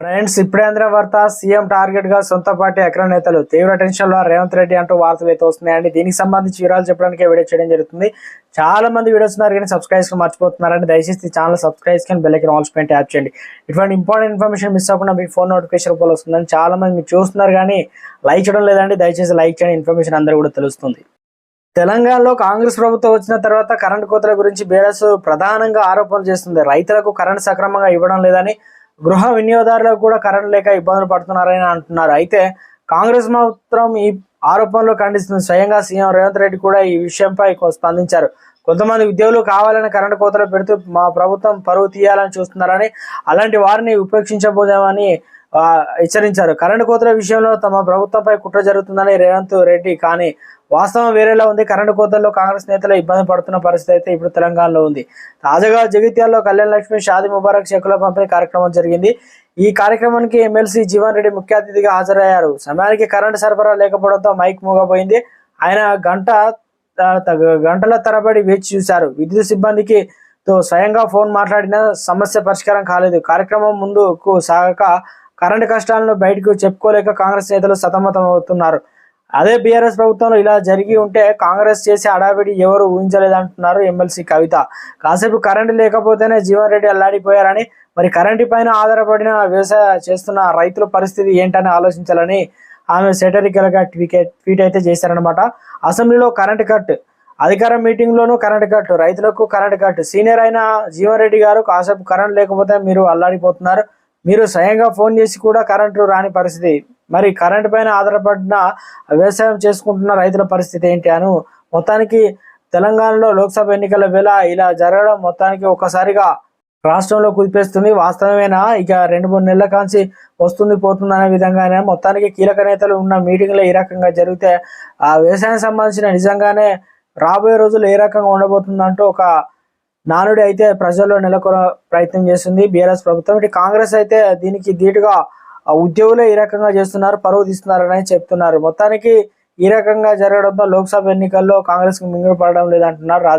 Friends ఇప్పుడేంద్ర వార్త CM టార్గెట్గా సొంత పార్టీ అగ్ర నేతలు తీవ్ర టెన్షన్లో రేవంత్ రెడ్డి అంటూ వార్తలు అయితే వస్తున్నాయండి. దీనికి సంబంధించి వివరాలు చెప్పడానికి వీడియో చేయడం జరుగుతుంది. చాలా మంది వీడియోస్ ఉన్నారు కానీ సబ్స్క్రైబ్స్ మర్చిపోతున్నారండి. దయచేసి ఛానల్ సబ్స్క్రైబ్ కానీ బెల్ ఐకన్ ఆల్స్ పైన చేయండి. ఇటువంటి ఇంపార్టెంట్ ఇన్ఫర్మేషన్ మిస్ అవ్వకుండా మీకు ఫోన్ నోటిఫికేషన్ రూపంలో వస్తుందని చాలా మంది మీరు చూస్తున్నారు కానీ లైక్ చేయడం లేదండి. దయచేసి లైక్ చేయండి. ఇన్ఫర్మేషన్ అందరూ కూడా తెలుస్తుంది. తెలంగాణలో కాంగ్రెస్ ప్రభుత్వం వచ్చిన తర్వాత కరెంటు కోతల గురించి బీఆర్ఎస్ ప్రధానంగా ఆరోపణలు చేస్తుంది. రైతులకు కరెంటు సక్రమంగా ఇవ్వడం లేదని గృహ వినియోగదారులకు కూడా కరెంట్ లేక ఇబ్బందులు పడుతున్నారని అంటున్నారు. అయితే కాంగ్రెస్ మాత్రం ఈ ఆరోపణలు ఖండిస్తుంది. స్వయంగా సీఎం రేవంత్ రెడ్డి కూడా ఈ విషయంపై స్పందించారు. కొంతమంది ఉద్యోగులు కావాలని కరెంటు కోతలు పెడుతూ మా ప్రభుత్వం పరువు తీయాలని చూస్తున్నారని అలాంటి వారిని ఉపేక్షించబోదామని హెచ్చరించారు. కరెంటు కోతల విషయంలో తమ ప్రభుత్వంపై కుట్ర జరుగుతుందని రేవంత్ రెడ్డి కానీ వాస్తవం వేరేలా ఉంది. కరెంటు కోతల్లో కాంగ్రెస్ నేతలు ఇబ్బంది పడుతున్న పరిస్థితి అయితే ఇప్పుడు తెలంగాణలో ఉంది. తాజాగా జగిత్యాల్లో కళ్యాణ్ లక్ష్మి షాది ముబారక్ చెక్కుల పంపిణీ కార్యక్రమం జరిగింది. ఈ కార్యక్రమానికి ఎమ్మెల్సీ జీవన్ రెడ్డి ముఖ్య అతిథిగా హాజరయ్యారు. సమయానికి కరెంటు సరఫరా లేకపోవడంతో మైక్ మూగపోయింది ఆయన గంట గంటల తరబడి వేచి చూశారు. విద్యుత్ సిబ్బందికి తో స్వయంగా ఫోన్ మాట్లాడిన సమస్య పరిష్కారం కాలేదు. కార్యక్రమం ముందుకు సాగక కరెంటు కష్టాలను బయటకు చెప్పుకోలేక కాంగ్రెస్ నేతలు సతమతం అవుతున్నారు. అదే బీఆర్ఎస్ ప్రభుత్వంలో ఇలా జరిగి ఉంటే కాంగ్రెస్ చేసే అడావిడి ఎవరు ఊహించలేదంటున్నారు ఎమ్మెల్సీ కవిత. కాసేపు కరెంటు లేకపోతేనే జీవన్ రెడ్డి అల్లాడిపోయారని మరి కరెంటు పైన ఆధారపడిన వ్యవసాయ చేస్తున్న రైతుల పరిస్థితి ఏంటని ఆలోచించాలని ఆమె సెటరికల్గా ట్వీట్ ట్వీట్ అయితే చేశారనమాట అసెంబ్లీలో కరెంటు కట్ అధికార మీటింగ్ లోనూ కరెంట్ కట్ రైతులకు కరెంట్ కట్. సీనియర్ అయిన జీవన్ రెడ్డి గారు కాసేపు కరెంట్ లేకపోతే మీరు అల్లాడిపోతున్నారు. మీరు స్వయంగా ఫోన్ చేసి కూడా కరెంటు రాని పరిస్థితి. మరి కరెంటు పైన ఆధారపడిన వ్యవసాయం చేసుకుంటున్న రైతుల పరిస్థితి ఏంటి అను మొత్తానికి తెలంగాణలో లోక్సభ ఎన్నికల వేళ ఇలా జరగడం మొత్తానికి ఒక్కసారిగా రాష్ట్రంలో కుదిపేస్తుంది. వాస్తవమేనా? ఇక రెండు మూడు నెలల కాంచి వస్తుంది పోతుంది అనే విధంగానే మొత్తానికి కీలక నేతలు ఉన్న మీటింగ్లో ఈ రకంగా జరిగితే ఆ వ్యవసాయం సంబంధించిన నిజంగానే రాబోయే రోజులు ఏ రకంగా ఉండబోతుందంటూ ఒక నానుడి అయితే ప్రజల్లో నెలకొన ప్రయత్నం చేస్తుంది. బీఆర్ఎస్ ప్రభుత్వం. ఇటు కాంగ్రెస్ అయితే దీనికి ధీటుగా ఉద్యోగులే ఈ రకంగా చేస్తున్నారు పరువు తీస్తున్నారని చెప్తున్నారు. మొత్తానికి ఈ రకంగా జరగడంతో లోక్సభ ఎన్నికల్లో కాంగ్రెస్కి మింగుడు లేదంటున్నారు